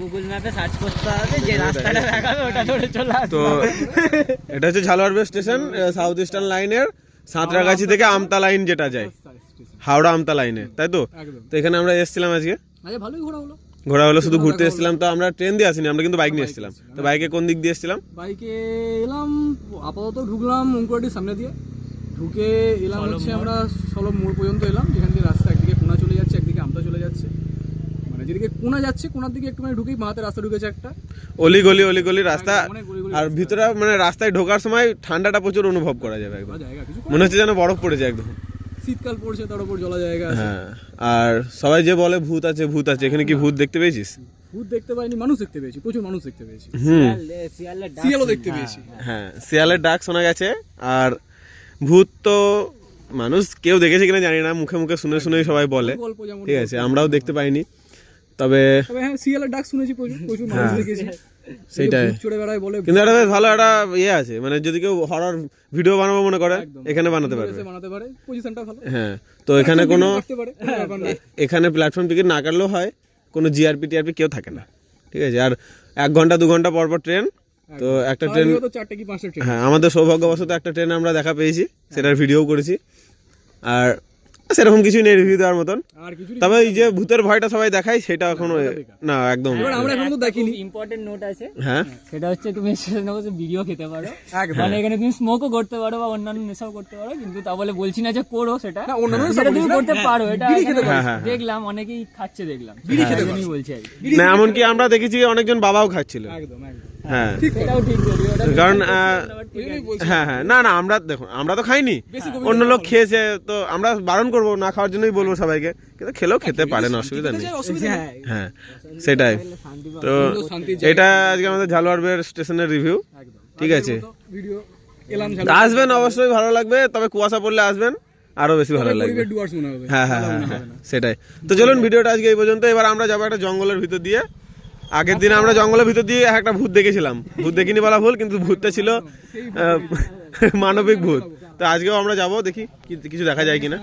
Google ম্যাপে search করতে হবে যে রাস্তাটা দেখাবে ওটা ধরে চলে আসবে। তো এটা হচ্ছে ঝালোয়ারবে স্টেশন সাউথ ইস্টার্ন লাইনের সাঁতরাগাছি থেকে আমতা লাইন যেটা যায়। হাওড়া আমতা লাইনে তাই তো? তো এখানে আমরা এসেছিলাম আজকে। ভালোই ঘোরা হলো। ঘোরা হলো শুধু ঘুরতে এসেছিলাম তো আমরা ট্রেন দিয়ে আসিনি আমরা কিন্তু বাইক নিয়ে এসেছিলাম। তো বাইকে কোন দিক দিয়ে এসেছিলাম? বাইকে এলাম আপাতত ঢুকলাম মুঙ্কুয়াটির সামনে দিয়ে। ঢুকে এলাম হচ্ছে আমরা সলব মোড় পর্যন্ত এলাম যেখান দিয়ে রাস্তা একদিকে কোনা চলে যাচ্ছে একদিকে আমতা চলে যাচ্ছে মানে যেদিকে কোনা যাচ্ছে কোনার দিকে একটুখানি ঢুকেই বাঁহাতে রাস্তা ঢুকেছে একটা। অলি গলি অলি গলি রাস্তা গলি গলি আর ভিতরে মানে রাস্তায় ঢোকার সময় ঠান্ডাটা প্রচুর অনুভব করা যাবে একদম। মনে হচ্ছে যেন বরফ পড়েছে একদম। শীতকাল পড়ছে তার উপর জলা জায়গা আছে। হ্যাঁ আর সবাই যে বলে ভূত আছে ভূত আছে এখানে কি ভূত দেখতে পেয়েছিস? ভূত দেখতে পাইনি মানুষ দেখতে পেয়েছি প্রচুর মানুষ দেখতে পেয়েছি। হুম। শিয়ালের ডাক দেখতে হ্যাঁ, পেয়েছি। হ্যাঁ। হ্যাঁ শিয়ালের ডাক শোনা গেছে আর ভূত তো মানুষ কেউ দেখেছে কিনা জানি না মুখে মুখে শুনে শুনেই সবাই বলে। ঠিক আছে আমরাও দেখতে পাইনি। তবে হ্যাঁ ডাক শুনেছি প্রচুর প্রচুর মানুষ হ্যাঁ। দেখেছি। সেইটাই। চড়ে বেড়ায় বলে কিন্তু একটা বেশ ভালো একটা ইয়ে আছে মানে যদি কেউ হরর ভিডিও বানাবো মনে করে এখানে বানাতে এসে বানাতে পারে পজিশনটা ভালো। হ্যাঁ তো এখানে কোনো পারে না। এখানে প্ল্যাটফর্ম টিকিট না কাটলেও হয় কোনো জিআরপি টিআরপি কেউ থাকে না। ঠিক আছে আর এক ঘণ্টা দু ঘণ্টা পর পর ট্রেন তো একটা ট্রেন হ্যাঁ আমাদের সৌভাগ্যবশত একটা ট্রেন আমরা দেখা পেয়েছি সেটার ভিডিও করেছি। আর সেরকম কিছুই নেই রিভিউ দেওয়ার মতন। তবে এই যে ভূতের ভয়টা সবাই দেখায় সেটা এখনও না একদম। আমরা এখন তো দেখিনি। ইম্পর্টেন্ট নোট আছে। হ্যাঁ। সেটা হচ্ছে তুমি ভিডিও খেতে পারো। মানে এখানে তুমি স্মোকও করতে পারো বা অন্যান্য নেশাও করতে পারো কিন্তু তা বলে বলছি না যে করো সেটা। না অন্যান্য সেটা তুমি করতে পারো এটা বিড়ি খেতে পারো। হ্যাঁ, হ্যাঁ। দেখলাম অনেকেই খাচ্ছে দেখলাম। বিড়ি খেতে বলছি। না এমনকি আমরা দেখেছি অনেকজন বাবাও খাচ্ছিল। একদম একদম। হ্যাঁ। কারণ হ্যাঁ হ্যাঁ না না আমরা দেখুন আমরা তো খাইনি। অন্য লোক খেয়েছে তো আমরা বারণ করব না খাওয়ার জন্যই বলব সবাইকে। কিন্তু খেলেও খেতে পারেন অসুবিধা নেই। যায়, অসুবিধা নেই। হ্যাঁ। হ্যাঁ সেটাই। তো এটা আজকে আমাদের ঝালুয়ারবের স্টেশনের রিভিউ ঠিক আছে। আসবেন অবশ্যই ভালো লাগবে। তবে কুয়াশা পড়লে আসবেন আরও বেশি ভালো লাগবে। হ্যাঁ হ্যাঁ হ্যাঁ হ্যাঁ সেটাই। তো চলুন ভিডিওটা আজকে এই পর্যন্ত। এবার আমরা যাব একটা জঙ্গলের ভিতর দিয়ে। আগের দিন আমরা জঙ্গলের ভিতর দিয়ে একটা ভূত দেখেছিলাম। ভূত দেখিনি বলা ভুল কিন্তু ভূতটা ছিল মানবিক ভূত। তো আজকেও আমরা যাব দেখি কিছু দেখা যায় কিনা।